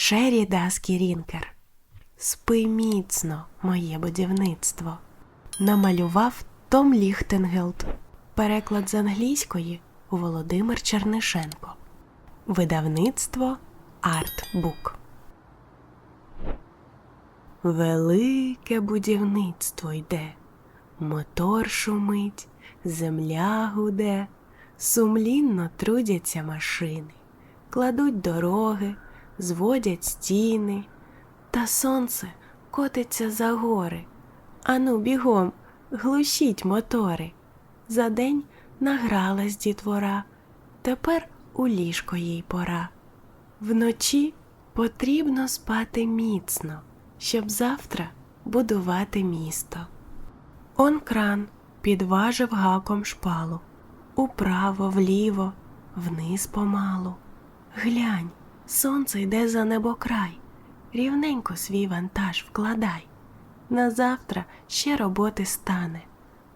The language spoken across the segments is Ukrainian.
Шері Даскі Рінкер. Спи міцно, моє будівництво. Намалював Том Ліхтенгелд. Переклад з англійської Володимир Чернишенко. Видавництво Артбук. Велике будівництво йде, мотор шумить, земля гуде, сумлінно трудяться машини, кладуть дороги, зводять стіни, та сонце котиться за гори. Ану, бігом, глушіть мотори. За день награлась дітвора, тепер у ліжко їй пора. Вночі потрібно спати міцно, щоб завтра будувати місто. Он кран підважив гаком шпалу, управо, вліво, вниз помалу. Глянь, сонце йде за небокрай, рівненько свій вантаж вкладай. На завтра ще роботи стане.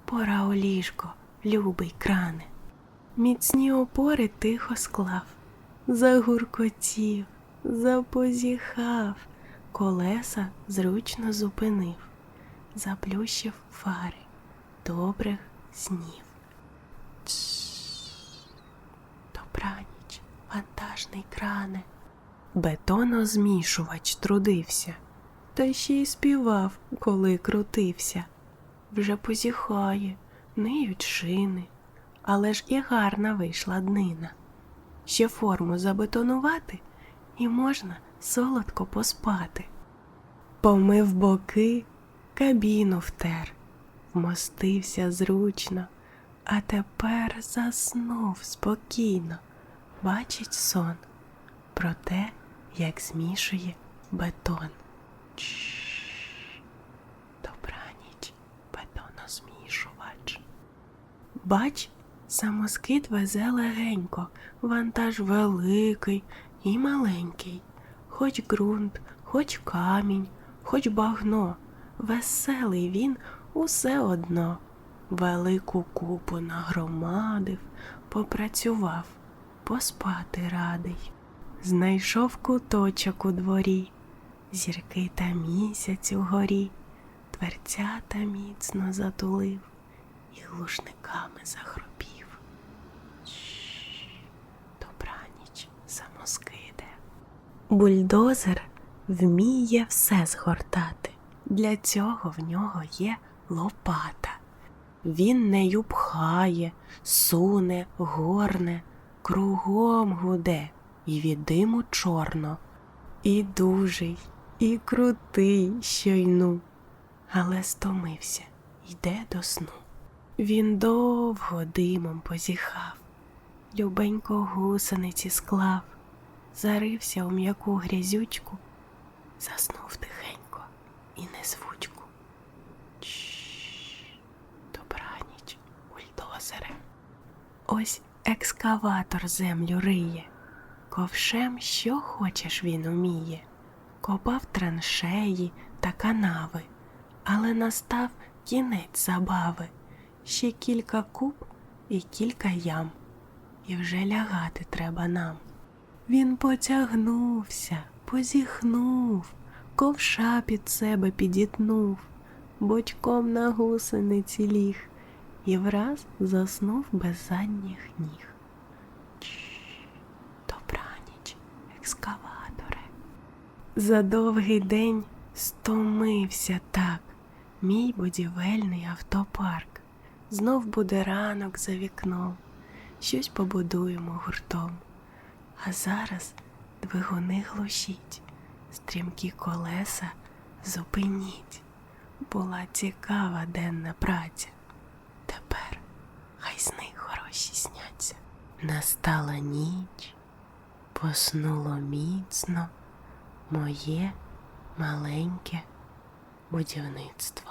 Пора у ліжко, любий кране. Міцні опори тихо склав, загуркотів, запозіхав, колеса зручно зупинив, заплющив фари добрих снів. Добраніч, вантажний кране. Бетонозмішувач трудився, та ще й співав, коли крутився. Вже позіхає, ниють шини, але ж і гарна вийшла днина. Ще форму забетонувати, і можна солодко поспати. Помив боки, кабіну втер, вмостився зручно, а тепер заснув спокійно, бачить сон про те, як змішує бетон. Добраніч, бетонозмішувач. Бач, самоскид везе легенько, вантаж великий і маленький, хоч ґрунт, хоч камінь, хоч багно, веселий він усе одно. Велику купу нагромадив, попрацював, поспати радий. Знайшов куточок у дворі, зірки та місяць угорі, дверцята міцно затулив і глушниками захропів. Добраніч, самоскиде. Бульдозер вміє все згортати. Для цього в нього є лопата. Він нею пхає, суне, горне, кругом гуде, і від диму чорно, і дужий, і крутий щойну, але стомився, йде до сну. Він довго димом позіхав, любенько гусениці склав, зарився у м'яку грязючку, заснув тихенько і незвучку. Добраніч, бульдозере. Ось екскаватор землю риє, ковшем що хочеш він уміє, копав траншеї та канави, але настав кінець забави, ще кілька куб і кілька ям, і вже лягати треба нам. Він потягнувся, позіхнув, ковша під себе підітнув, бочком на гусениці ліг. І враз заснув без задніх ніг. За довгий день стомився так, мій будівельний автопарк. Знов буде ранок за вікном, щось побудуємо гуртом. А зараз двигуни глушіть, стрімкі колеса зупиніть. Була цікава денна праця. Тепер хай сни хороші сняться. Настала ніч, поснуло міцно моє маленьке будівництво.